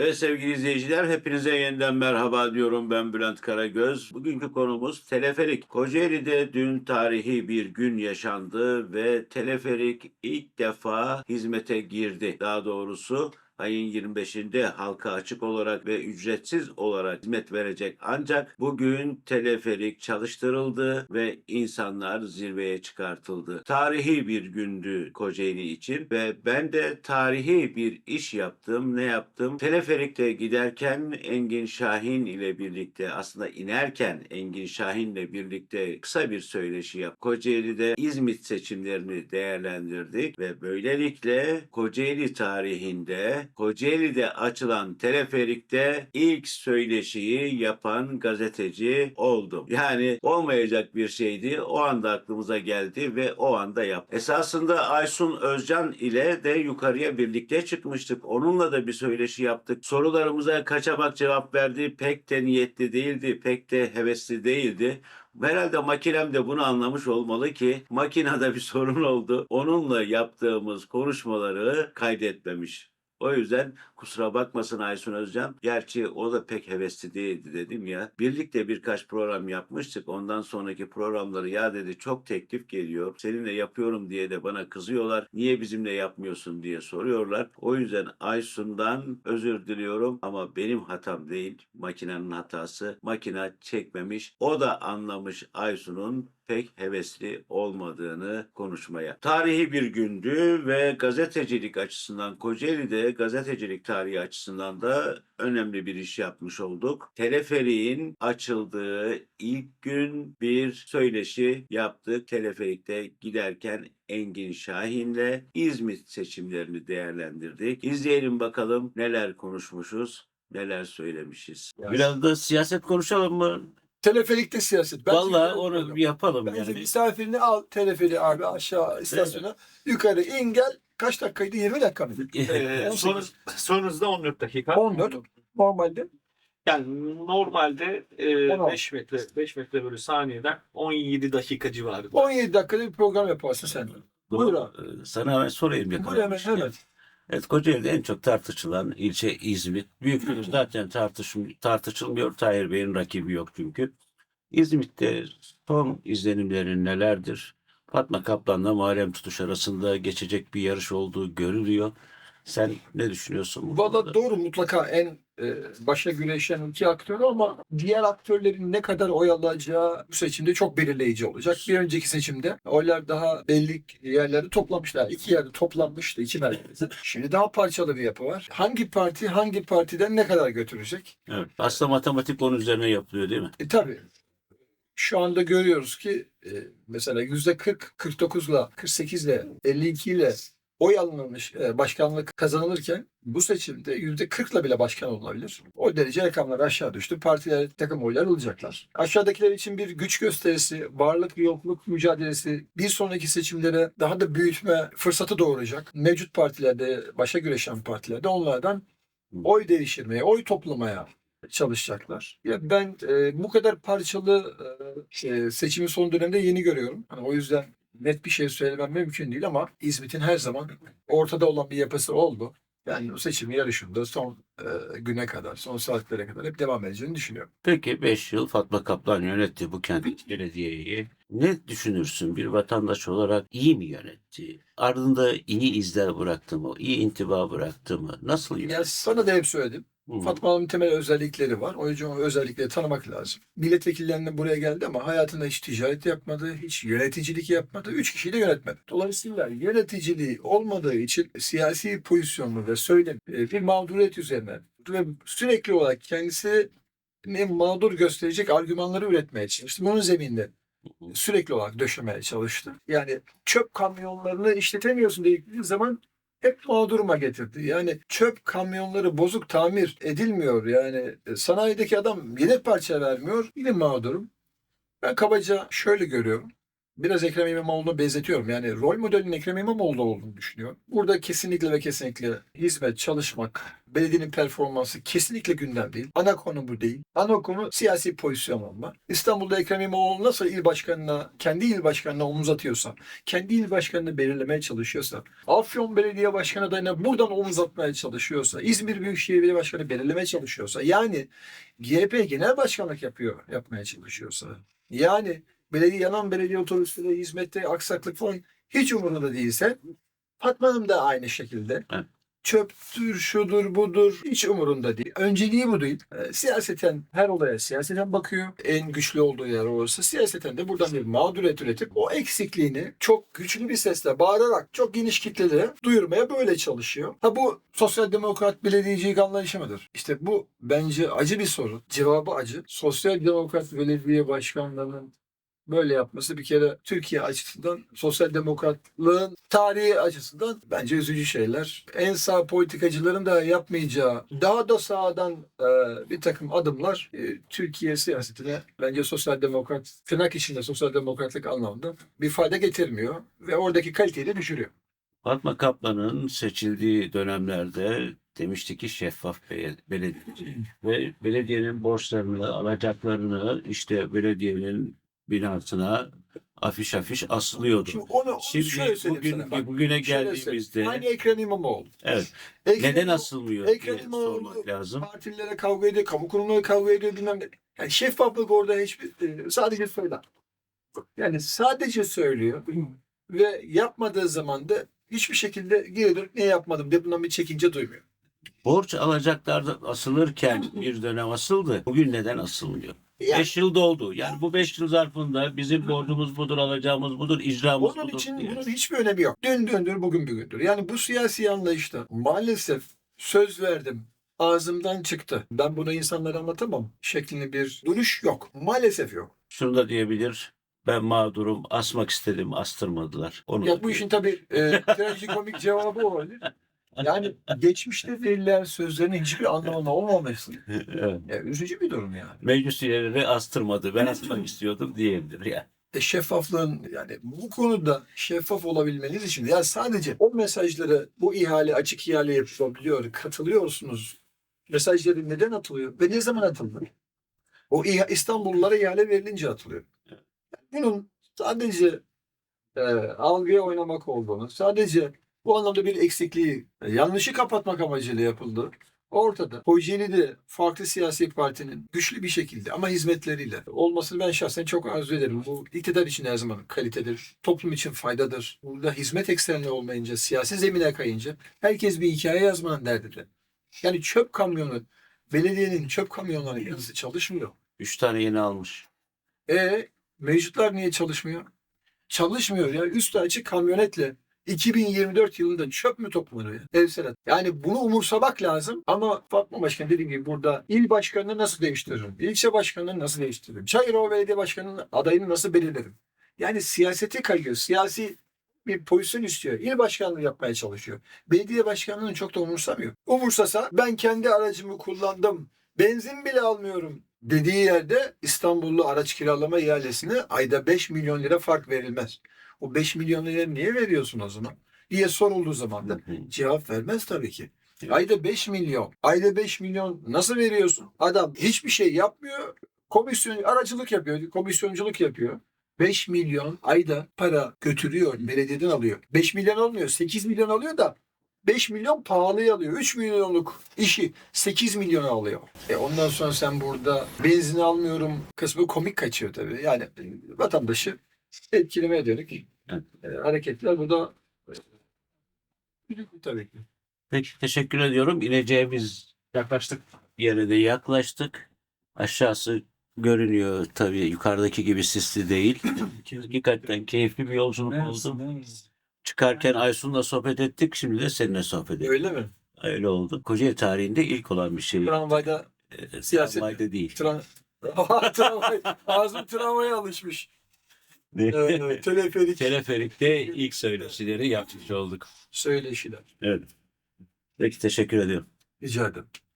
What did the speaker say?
Evet sevgili izleyiciler hepinize yeniden merhaba diyorum ben Bülent Karagöz. Bugünkü konumuz teleferik. Kocaeli'de dün tarihi bir gün yaşandı ve teleferik ilk defa hizmete girdi. Daha doğrusu ayın 25'inde halka açık olarak ve ücretsiz olarak hizmet verecek. Ancak bugün teleferik çalıştırıldı ve insanlar zirveye çıkartıldı. Tarihi bir gündü Kocaeli için ve ben de tarihi bir iş yaptım. Ne yaptım? Teleferikte giderken Engin Şahin ile birlikte aslında inerken Engin Şahin ile birlikte kısa bir söyleşi yap. Kocaeli'de İzmit seçimlerini değerlendirdik ve böylelikle Kocaeli tarihinde Kocaeli'de açılan teleferikte ilk söyleşiyi yapan gazeteci oldum. Yani olmayacak bir şeydi. O anda aklımıza geldi ve o anda yap. Esasında Aysun Özcan ile de yukarıya birlikte çıkmıştık. Onunla da bir söyleşi yaptık. Sorularımıza kaçamak cevap verdi. Pek de niyetli değildi. Pek de hevesli değildi. Herhalde makinem de bunu anlamış olmalı ki makinede bir sorun oldu. Onunla yaptığımız konuşmaları kaydetmemiş. O yüzden kusura bakmasın Aysun Özcan. Gerçi o da pek hevesli değildi dedim ya. Birlikte birkaç program yapmıştık. Ondan sonraki programları ya dedi çok teklif geliyor. Seninle yapıyorum diye de bana kızıyorlar. Niye bizimle yapmıyorsun diye soruyorlar. O yüzden Aysun'dan özür diliyorum ama benim hatam değil. Makinenin hatası. Makine çekmemiş. O da anlamış Aysun'un pek hevesli olmadığını konuşmaya. Tarihi bir gündü ve gazetecilik açısından Kocaeli'de gazetecilik tarihi açısından da önemli bir iş yapmış olduk. Teleferiğin açıldığı ilk gün bir söyleşi yaptık. Teleferikte giderken Engin Şahin'le İzmit seçimlerini değerlendirdik. İzleyelim bakalım neler konuşmuşuz, neler söylemişiz. Biraz da siyaset konuşalım mı? Teleferikte siyaset. Bence Vallahi onu bir yapalım Bence yani. misafirini al teleferi abi aşağı istasyona. Yukarı in gel. Kaç dakikaydı? 20 dakika mıydı? Ee, 18. son, sonunuzda 14 dakika. 14. Normalde. Yani normalde On altı. 5 metre 5 metre bölü saniyeden 17 dakika civarında. 17 dakikada bir program yaparsın sen. Buyur abi. Ee, Sana hemen sorayım Buyur hemen yakalamışken. hemen. Evet Kocaeli'de en çok tartışılan ilçe İzmit. Büyüklüğü zaten tartışım, tartışılmıyor. Tahir Bey'in rakibi yok çünkü. İzmit'te son izlenimlerin nelerdir? Fatma Kaplan'la Muharrem Tutuş arasında geçecek bir yarış olduğu görülüyor. Sen ne düşünüyorsun? bu Valla doğru mutlaka en e, başa güreşen iki aktör ama diğer aktörlerin ne kadar oy alacağı bu seçimde çok belirleyici olacak. Bir önceki seçimde oylar daha belli yerlerde toplamışlar. İki yerde toplanmıştı iki merkezde. Şimdi daha parçalı bir yapı var. Hangi parti hangi partiden ne kadar götürecek? Evet, aslında matematik onun üzerine yapılıyor değil mi? E tabii. Şu anda görüyoruz ki e, mesela yüzde 40, 49 ile 48 ile 52 ile oy alınmış e, başkanlık kazanılırken bu seçimde yüzde 40 ile bile başkan olunabilir. O derece rakamlar aşağı düştü. Partiler takım oylar alacaklar. Aşağıdakiler için bir güç gösterisi, varlık yokluk mücadelesi bir sonraki seçimlere daha da büyütme fırsatı doğuracak. Mevcut partilerde, başa güreşen partilerde onlardan oy değiştirmeye, oy toplamaya çalışacaklar. Ya ben e, bu kadar parçalı e, e, seçimin son dönemde yeni görüyorum. Hani o yüzden net bir şey söylemem mümkün değil ama İzmit'in her zaman ortada olan bir yapısı oldu. Yani o seçim yarışında son e, güne kadar, son saatlere kadar hep devam edeceğini düşünüyorum. Peki 5 yıl Fatma Kaplan yönetti bu kent belediyeyi. Ne düşünürsün bir vatandaş olarak iyi mi yönetti? Ardında iyi izler bıraktı mı? İyi intiba bıraktı mı? Nasıl Ya yönetti? sana da hep söyledim. Hı. Fatma Hanım'ın temel özellikleri var. O yüzden o özellikleri tanımak lazım. Milletvekillerine buraya geldi ama hayatında hiç ticaret yapmadı, hiç yöneticilik yapmadı. Üç kişiyle yönetmedi. Dolayısıyla yöneticiliği olmadığı için siyasi pozisyonu ve söylem e, bir mağduriyet üzerine ve sürekli olarak kendisi mağdur gösterecek argümanları üretmeye çalıştı. Bunun zeminde sürekli olarak döşemeye çalıştı. Yani çöp kamyonlarını işletemiyorsun dedikleri zaman hep mağduruma getirdi. Yani çöp kamyonları bozuk tamir edilmiyor. Yani e, sanayideki adam yedek parça vermiyor. Yine mağdurum. Ben kabaca şöyle görüyorum. Biraz Ekrem İmamoğlu'na benzetiyorum. Yani rol modelinin Ekrem İmamoğlu olduğunu düşünüyorum. Burada kesinlikle ve kesinlikle hizmet, çalışmak, belediyenin performansı kesinlikle gündem değil. Ana konu bu değil. Ana konu siyasi pozisyon alma. İstanbul'da Ekrem İmamoğlu nasıl il başkanına, kendi il başkanına omuz atıyorsa, kendi il başkanını belirlemeye çalışıyorsa, Afyon Belediye Başkanı adayına buradan omuz atmaya çalışıyorsa, İzmir Büyükşehir Belediye Başkanı belirlemeye çalışıyorsa, yani GHP genel başkanlık yapıyor, yapmaya çalışıyorsa, yani belediye yanan belediye otobüsleri hizmette aksaklık falan hiç umurunda değilse Fatma Hanım da aynı şekilde. Evet. Çöptür, şudur, budur hiç umurunda değil. Önceliği bu değil. Ee, siyaseten her olaya siyaseten bakıyor. En güçlü olduğu yer orası. Siyaseten de buradan bir mağduriyet üretip o eksikliğini çok güçlü bir sesle bağırarak çok geniş kitlelere duyurmaya böyle çalışıyor. Ha bu sosyal demokrat belediyecilik anlayışı mıdır? İşte bu bence acı bir soru. Cevabı acı. Sosyal demokrat belediye başkanlarının böyle yapması bir kere Türkiye açısından sosyal demokratlığın tarihi açısından bence üzücü şeyler. En sağ politikacıların da yapmayacağı daha da sağdan e, bir takım adımlar e, Türkiye siyasetine bence sosyal demokrat tırnak içinde sosyal demokratlık anlamında bir fayda getirmiyor ve oradaki kaliteyi de düşürüyor. Fatma Kaplan'ın seçildiği dönemlerde demişti ki şeffaf be- belediye ve belediyenin borçlarını, alacaklarını işte belediyenin binasına afiş afiş asılıyordu. Şimdi onu, onu Şimdi şöyle bugün sana. Bak, bugüne geldiğimizde. Aynı Ekrem İmamoğlu. evet Ekrem neden İmamoğlu- asılmıyor Ekrem İmamoğlu sormak lazım. partilere kavga ediyor, kamu kurumları kavga ediyor bilmem ne. Yani şeffaflık orada hiçbir e, sadece söyler. Yani sadece söylüyor ve yapmadığı zaman da hiçbir şekilde geri dönüp ne yapmadım diye bundan bir çekince duymuyor. Borç alacaklarda asılırken bir dönem asıldı. Bugün neden asılmıyor? Yani 5 yıl doldu. Yani bu 5 yıl zarfında bizim borcumuz budur, alacağımız budur, icramız onun budur. için diye. bunun hiçbir önemi yok. Dün dündür bugün bugündür. Yani bu siyasi anlayışta maalesef söz verdim ağzımdan çıktı. Ben bunu insanlara anlatamam şeklinde bir duruş yok. Maalesef yok. Şunu da diyebilir. Ben mağdurum, asmak istedim, astırmadılar. Onu da Ya bu işin tabii e, trajikomik cevabı olabilir. Yani geçmişte verilen sözlerin hiçbir anlamına olmaması. evet. Ya, üzücü bir durum yani. Meclis üyeleri astırmadı. Ben asmak istiyordum diyebilir yani. E, şeffaflığın yani bu konuda şeffaf olabilmeniz için ya sadece o mesajları bu ihale açık ihale yapılabiliyor, katılıyorsunuz. Mesajları neden atılıyor ve ne zaman atıldı? O İH- İstanbullulara ihale verilince atılıyor. Bunun sadece e, algıya oynamak olduğunu, sadece bu anlamda bir eksikliği, yanlışı kapatmak amacıyla yapıldı. Ortada. Kocaeli'de farklı siyasi partinin güçlü bir şekilde ama hizmetleriyle olmasını ben şahsen çok arzu ederim. Bu iktidar için her zaman kalitedir. Toplum için faydadır. Burada hizmet eksenli olmayınca, siyasi zemine kayınca herkes bir hikaye yazmanın derdinde. Yani çöp kamyonu, belediyenin çöp kamyonları yazısı çalışmıyor. Üç tane yeni almış. E mevcutlar niye çalışmıyor? Çalışmıyor ya. Üstü açık kamyonetle 2024 yılında çöp mü toplanıyor? ya? Evselat. Yani bunu umursamak lazım ama Fatma Başkan dediğim gibi burada il başkanını nasıl değiştiririm? İlçe başkanını nasıl değiştiririm? Çayırova Belediye Başkanı'nın adayını nasıl belirlerim? Yani siyaseti kayıyor. Siyasi bir pozisyon istiyor. İl başkanlığı yapmaya çalışıyor. Belediye başkanlığını çok da umursamıyor. Umursasa ben kendi aracımı kullandım. Benzin bile almıyorum dediği yerde İstanbullu araç kiralama ihalesine ayda 5 milyon lira fark verilmez. O 5 milyon lira niye veriyorsun o zaman? diye sorulduğu zaman da cevap vermez tabii ki. Ayda 5 milyon. Ayda 5 milyon nasıl veriyorsun? Adam hiçbir şey yapmıyor. Komisyon aracılık yapıyor, komisyonculuk yapıyor. 5 milyon ayda para götürüyor, belediyeden alıyor. 5 milyon olmuyor, 8 milyon alıyor da 5 milyon pahalıya alıyor. 3 milyonluk işi 8 milyona alıyor. E ondan sonra sen burada benzin almıyorum kısmı komik kaçıyor tabii. Yani e, vatandaşı etkilemeye dönük e, hareketler burada e, üzücü tabii ki. Peki teşekkür ediyorum. İneceğimiz Yaklaştık. yere de yaklaştık. Aşağısı görünüyor tabii yukarıdaki gibi sisli değil. Hakikaten keyifli bir yolculuk oldu. Çıkarken Aysun'la sohbet ettik. Şimdi de seninle sohbet ettik. Öyle mi? Öyle oldu. Kocaeli tarihinde ilk olan bir şey. Tramvayda Ee, siyaset- tramvayda değil. tram tramvay ağzım tramvaya alışmış. Ee, teleferik Teleferikte ilk söyleşileri yapmış olduk. söyleşiler. Evet. Peki teşekkür ediyorum. Rica ederim.